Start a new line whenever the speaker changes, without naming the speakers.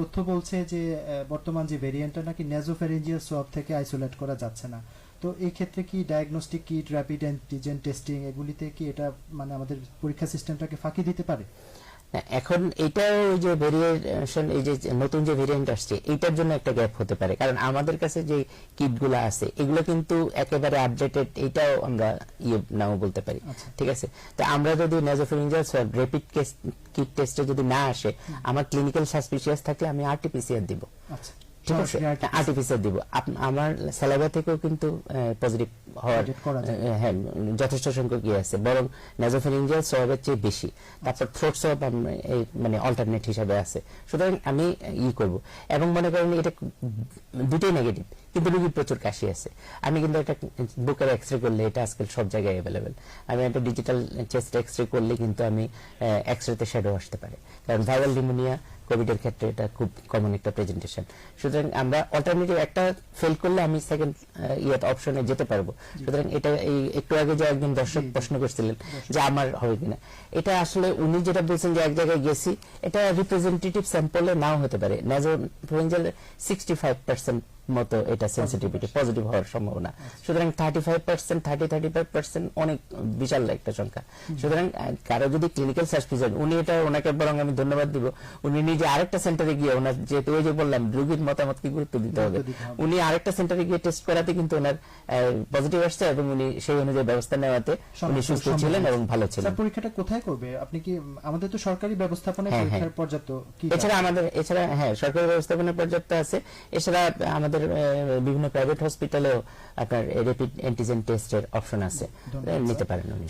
তথ্য বলছে যে বর্তমান যে ভেরিয়েন্টটা নাকি নেজোফেরেঞ্জিয়াল সোয়াব থেকে আইসোলেট করা যাচ্ছে না। তো এই ক্ষেত্রে কি diagnostic kit rapid antigen testing এগুলিতে কি এটা মানে আমাদের পরীক্ষা সিস্টেমটাকে ফাঁকি দিতে পারে?
এখন এটা ওই যে ভেরিয়েশন এই যে নতুন যে ভেরিয়েন্ট আসছে এইটার জন্য একটা গ্যাপ হতে পারে। কারণ আমাদের কাছে যে কিটগুলো আছে এগুলো কিন্তু একেবারে আপডেটেড এটাও আমরা ইয়ে নাও বলতে পারি।
আচ্ছা।
ঠিক আছে? তো আমরা যদি নেজোফেরিঞ্জাল র্যাপিড কিট টেস্টে যদি না আসে আমার ক্লিনিক্যাল সাসপিসিয়াস থাকলে আমি আরটিপিসিআর দিব।
আচ্ছা।
ঠিক আছে? আর্টিফিশিয়াল দিব। আমার স্যালাইভা থেকেও কিন্তু পজিটিভ হওয়ার হ্যাঁ যথেষ্ট সংখ্যক ইয়ে আছে। বরং সোয়াবের চেয়ে বেশি। তারপর থ্রোট সোয়াব মানে অল্টারনেট হিসাবে আছে। সুতরাং আমি ই করব। এবং মনে করেন এটা দুটোই নেগেটিভ কিন্তু রোগীর প্রচুর কাশি আছে। আমি কিন্তু একটা বুকের এক্সরে করলে এটা আজকাল সব জায়গায় অ্যাভেলেবেল আমি একটা ডিজিটাল চেস্ট এক্সরে করলে কিন্তু আমি এক্সরেতে শ্যাডো আসতে পারে। কারণ ভাইরাল নিউমোনিয়া কোভিডের ক্ষেত্রে এটা খুব কমন একটা প্রেজেন্টেশন সুতরাং আমরা অল্টারনেটিভ একটা ফেল করলে আমি সেকেন্ড ইয়াত অপশনে যেতে পারব। সুতরাং এটা এই একটু আগে যে একজন দর্শক প্রশ্ন করছিলেন যে আমার হবে কিনা। এটা আসলে উনি যেটা বলছেন যে এক জায়গায় গেছি এটা রিপ্রেজেন্টেটিভ স্যাম্পলে নাও হতে পারে। নাজোফেঞ্জেল সিক্সটি ফাইভ পার্সেন্ট মতো এটা সেন্সিটিভিটি পজিটিভ হওয়ার সম্ভাবনা। সুতরাং thirty five percent thirty thirty five percent অনেক বিশাল একটা সংখ্যা। সুতরাং কারও যদি ক্লিনিক্যাল সাসপিশন উনি এটা ওনাকে বরং আমি ধন্যবাদ দিব উনি নিজে আরেকটা সেন্টারে গিয়ে ওনার যেহেতু ওই যে বললাম রোগীর মতামতকে গুরুত্ব দিতে হবে।
গুরুত্ব দিতে হবে।
উনি আরেকটা সেন্টারে গিয়ে টেস্ট করাতে কিন্তু ওনার পজিটিভ আসছে এবং উনি সেই অনুযায়ী ব্যবস্থা নেওয়াতে উনি সুস্থ ছিলেন এবং ভালো ছিলেন।
পরীক্ষাটা কোথায় করবে? আপনি কি আমাদের তো সরকারি ব্যবস্থাপনায়
হ্যাঁ,
পরীক্ষার
হ্যাঁ।
পর্যাপ্ত কি
এছাড়া আমাদের এছাড়া হ্যাঁ সরকারি ব্যবস্থাপনা পর্যাপ্ত আছে। এছাড়া আমাদের আহ, বিভিন্ন প্রাইভেট হসপিটালেও আপনার রেপিড অ্যান্টিজেন টেস্টের অপশন আছে। নিতে পারেন উনি।